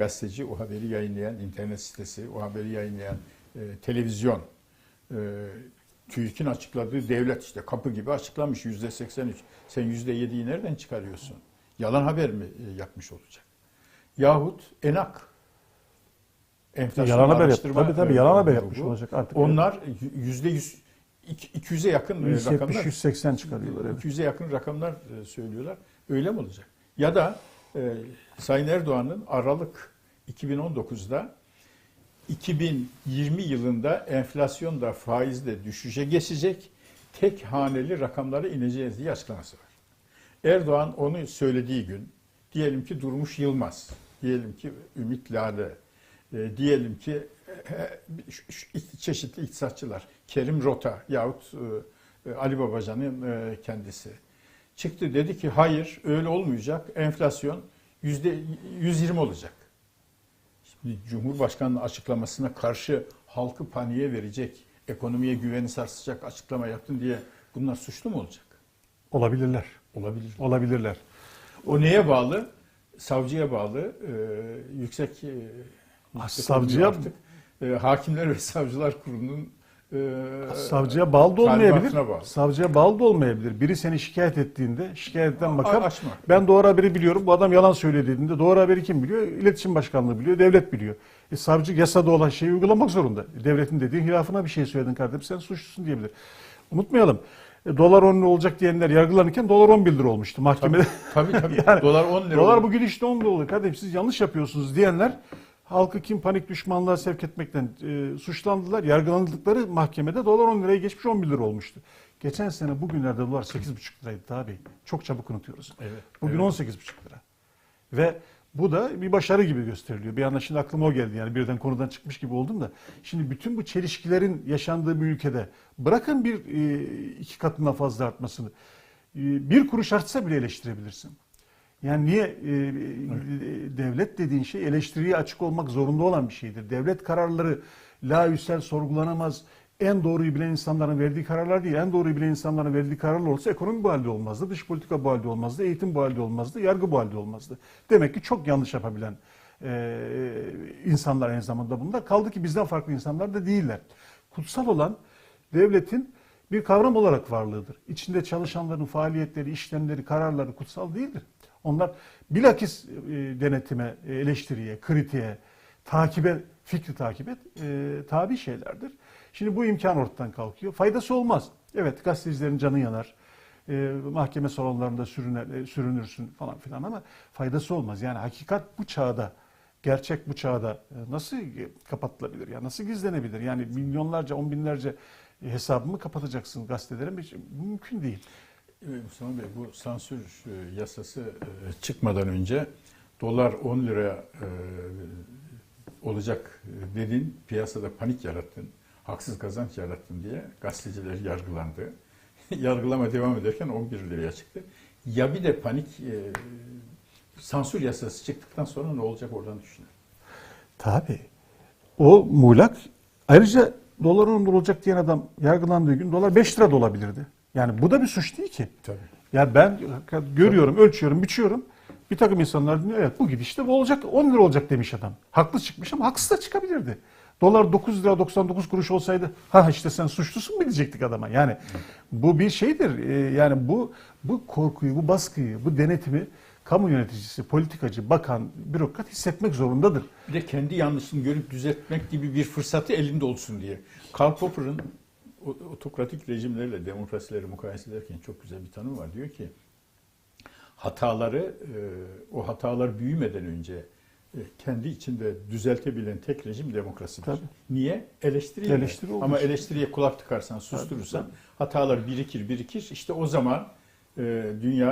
gazeteci, o haberi yayınlayan internet sitesi, o haberi yayınlayan e, televizyon, e, TÜİK'in açıkladığı devlet işte kapı gibi açıklamış yüzde 83. Sen yüzde 7'yi nereden çıkarıyorsun? Yalan haber mi e, yapmış olacak? Yahut ENAK enflasyon Yalan haber yap- araştırma, tabii, tabii, yalan haber yapmış olacak artık. Onlar yüzde 100 200'e yakın e, rakamlar 170-180 çıkarıyorlar. Evet. 200'e yakın rakamlar e, söylüyorlar. Öyle mi olacak? Ya da e, Sayın Erdoğan'ın Aralık 2019'da 2020 yılında enflasyon da faiz de düşüşe geçecek, tek haneli rakamlara ineceğiz diye açıklaması var. Erdoğan onu söylediği gün, diyelim ki Durmuş Yılmaz, diyelim ki Ümit Lale, e, diyelim ki e, çeşitli iktisatçılar, Kerim Rota yahut e, Ali Babacan'ın e, kendisi çıktı dedi ki hayır öyle olmayacak, enflasyon yüzde 120 olacak. Cumhurbaşkanı'nın açıklamasına karşı halkı paniğe verecek, ekonomiye güveni sarsacak açıklama yaptın diye bunlar suçlu mu olacak? Olabilirler. Olabilir. Olabilirler. O neye bağlı? Savcıya bağlı. e, yüksek, e, yüksek savcıya- artık e, Hakimler ve Savcılar Kurulu'nun e, Savcıya bağlı da olmayabilir. bağlı. Savcıya bağlı da olmayabilir. Biri seni şikayet ettiğinde şikayetten bakar. Açma. Ben doğru haberi biliyorum. Bu adam yalan söylüyor dediğinde doğru haberi kim biliyor? İletişim Başkanlığı biliyor, devlet biliyor. E, savcı yasada olan şeyi uygulamak zorunda. E, Devletin dediği hilafına bir şey söyledin kardeşim sen suçlusun diyebilir. Unutmayalım. e, dolar 10 lira olacak diyenler yargılanırken dolar 11 lira olmuştu mahkemede. Tabii tabii. Yani dolar 10 lira. Dolar oldu. bugün işte 10 lira oluyor. Kardeşim siz yanlış yapıyorsunuz diyenler halkı kim panik düşmanlığa sevk etmekten e, suçlandılar. Yargılandıkları mahkemede dolar 10 liraya geçmiş 11 lira olmuştu. Geçen sene bugünlerde dolar 8,5 liraydı abi. Çok çabuk unutuyoruz. Evet, Bugün evet. 18,5 lira. Ve bu da bir başarı gibi gösteriliyor. Bir anda şimdi aklıma o geldi yani birden konudan çıkmış gibi oldum da. Şimdi bütün bu çelişkilerin yaşandığı bir ülkede bırakın bir e, iki katından fazla artmasını. E, bir kuruş artsa bile eleştirebilirsin. Yani niye e, e, devlet dediğin şey eleştiriye açık olmak zorunda olan bir şeydir. Devlet kararları laüsel sorgulanamaz. En doğruyu bilen insanların verdiği kararlar değil. En doğruyu bilen insanların verdiği kararlar olsa ekonomi bu halde olmazdı, dış politika bu halde olmazdı, eğitim bu halde olmazdı, yargı bu halde olmazdı. Demek ki çok yanlış yapabilen e, insanlar aynı zamanda bunlar. Kaldı ki bizden farklı insanlar da değiller. Kutsal olan devletin bir kavram olarak varlığıdır. İçinde çalışanların faaliyetleri, işlemleri, kararları kutsal değildir. Onlar bilakis e, denetime, e, eleştiriye, kritiğe, takibe, fikri takibe e, tabi şeylerdir. Şimdi bu imkan ortadan kalkıyor. Faydası olmaz. Evet gazetecilerin canı yanar. E, mahkeme salonlarında sürüner, sürünürsün falan filan ama faydası olmaz. Yani hakikat bu çağda gerçek bu çağda nasıl kapatılabilir? Ya nasıl gizlenebilir? Yani milyonlarca, on binlerce hesabımı kapatacaksın gazetelerin. Mümkün değil. Mustafa Bey bu sansür e, yasası e, çıkmadan önce dolar 10 liraya e, olacak dedin, piyasada panik yarattın, haksız kazanç yarattın diye gazeteciler yargılandı. Yargılama devam ederken 11 liraya çıktı. Ya bir de panik sansür yasası çıktıktan sonra ne olacak oradan düşünün. Tabii. O muğlak. Ayrıca dolar 10 lira olacak diyen adam yargılandığı gün dolar 5 lira da olabilirdi. Yani bu da bir suç değil ki. Tabii. Ya ben görüyorum, ölçüyorum, biçiyorum. Bir takım insanlar diyor evet bu gidişte bu olacak 10 lira olacak demiş adam. Haklı çıkmış ama haksız da çıkabilirdi. Dolar 9 lira 99 kuruş olsaydı ha işte sen suçlusun mu diyecektik adama. Yani bu bir şeydir. Ee, Yani bu bu korkuyu, bu baskıyı, bu denetimi kamu yöneticisi, politikacı, bakan, bürokrat hissetmek zorundadır. Bir de kendi yanlışını görüp düzeltmek gibi bir fırsatı elinde olsun diye. Karl Popper'ın otokratik rejimlerle demokrasileri mukayese ederken çok güzel bir tanım var. Diyor ki hataları e, o hatalar büyümeden önce e, kendi içinde düzeltebilen tek rejim demokrasidir. Tabii. Niye? Eleştiri olduğu Ama eleştiriye kulak tıkarsan, susturursan hatalar birikir birikir. İşte o zaman e, dünya